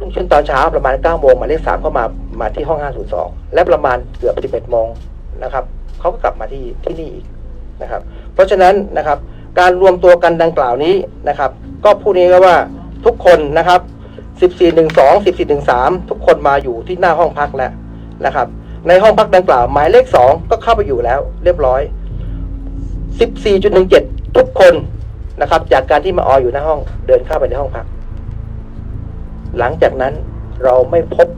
รุ่งขึ้นตอนเช้าประมาณ9โมงหมายเลข3ก็มามาที่ห้อง 502 และประมาณเกือบ11โมงนะครับเขาก็กลับมาที่ที่นี่อีกนะครับ เพราะฉะนั้นนะครับ การรวมตัวกันดังกล่าวนี้นะครับ ก็พูดนี้ก็ว่าทุกคนนะครับ 1412 1413 ทุกคนมาอยู่ที่หน้าห้องพักแล้วนะครับ ในห้องพักดังกล่าว หมายเลข 2 ก็เข้าไปอยู่แล้ว เรียบร้อย 14.17 ทุกคนนะครับ จากการที่มาอออยู่หน้าห้องเดินเข้าไปในห้องพัก หลังจากนั้นเราไม่พบ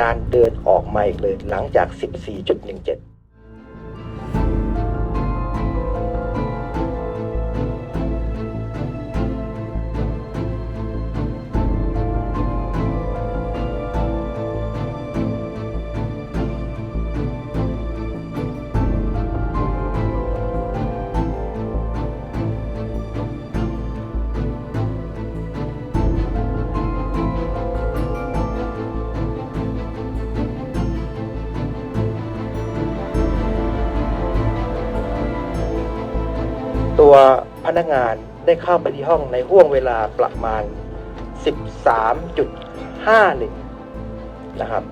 การเดินออกมาอีกเลย หลังจาก 14.17 ตัวพนักงานได้เข้าไปที่ห้องในห่วงเวลาประมาณ 13.51 นะครับ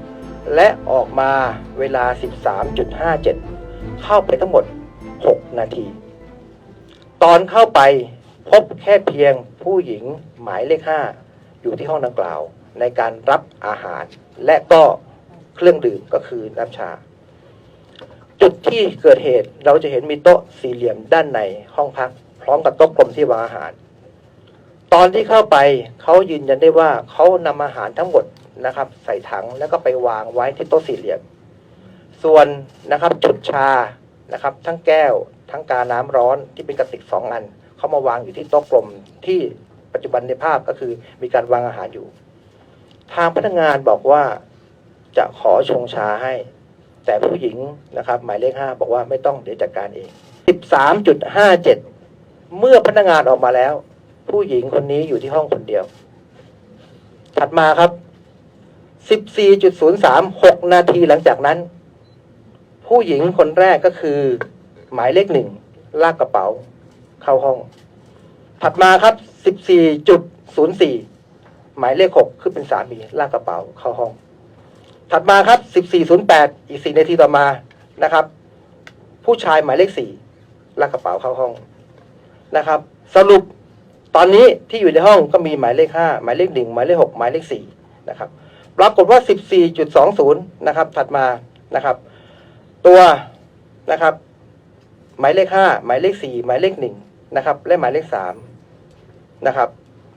และออกมาเวลา 13.57 เข้าไปทั้งหมด 6 นาที ตอนเข้าไปพบแค่เพียงผู้หญิงหมายเลข 5 อยู่ที่ห้องดังกล่าว ในการรับอาหารและก็เครื่องดื่มก็คือน้ำชา จุดที่เกิดเหตุเราจะเห็นมีโต๊ะสี่เหลี่ยมด้านในห้องพัก พร้อมกับโต๊ะกลมที่วางอาหาร ตอนที่เข้าไปเขายืนยันได้ว่าเขานำอาหารทั้งหมดนะครับ ใส่ถังแล้วก็ไปวางไว้ที่โต๊ะสี่เหลี่ยม ส่วนนะครับจุดชานะครับ ทั้งแก้ว ทั้งกาน้ำร้อนที่เป็นกระติกสองอันเขามาวางอยู่ที่โต๊ะกลมที่ปัจจุบันในภาพก็คือมีการวางอาหารอยู่ ทางพนักงานบอกว่าจะขอชงชาให้ แต่ผู้หญิงนะครับ หมายเลขห้าบอกว่าไม่ต้องเดี๋ยวจัดการเอง13.57เมื่อพนักงานออกมาแล้ว ผู้หญิงคนนี้อยู่ที่ห้องคนเดียว ถัดมาครับ14.03 6นาทีหลังจากนั้น ผู้หญิงคนแรกก็คือ หมายเลขหนึ่งลากกระเป๋า เข้าห้อง ถัดมาครับ14.04หมายเลขหกคือเป็นสามีลากกระเป๋าเข้าห้อง ถัดมาครับ 1408 อีก 4 นาทีต่อมานะครับ ผู้ชายหมายเลข 4ลากกระเป๋าเข้าห้องนะครับ สรุปตอนนี้ที่อยู่ในห้องก็มีหมายเลข 5 หมายเลข 1 หมายเลข 6 หมายเลข 4 นะครับ ปรากฏว่า 14.20 นะครับ ถัดมานะครับ ตัวนะครับ หมายเลข 5 หมายเลข 4 หมายเลข 1 นะครับ และหมายเลข 3 นะครับ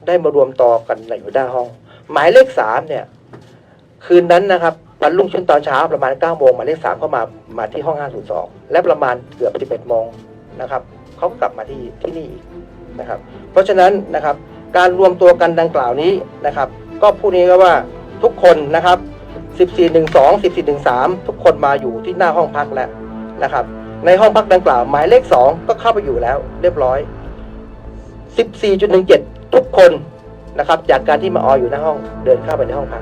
ได้มารวมต่อกันอยู่หน้าห้อง หมายเลข 3 เนี่ย คืนนั้นนะครับวันรุ่งขึ้นตอนเช้าประมาณ9โมงหมายเลข3ก็มามาที่ห้อง 502 และประมาณเกือบ11โมงนะครับเขากลับมาที่ที่นี่อีกนะครับ เพราะฉะนั้นนะครับการรวมตัวกันดังกล่าวนี้นะครับ ก็พูดนี้ก็ว่าทุกคนนะครับ 1412 1413 ทุกคนมาอยู่ที่หน้าห้องพักแล้วนะครับ ในห้องพักดังกล่าว หมายเลข 2 ก็เข้าไปอยู่แล้ว เรียบร้อย 14.17 ทุกคนนะครับ จากการที่มาอออยู่หน้าห้องเดินเข้าไปในห้องพัก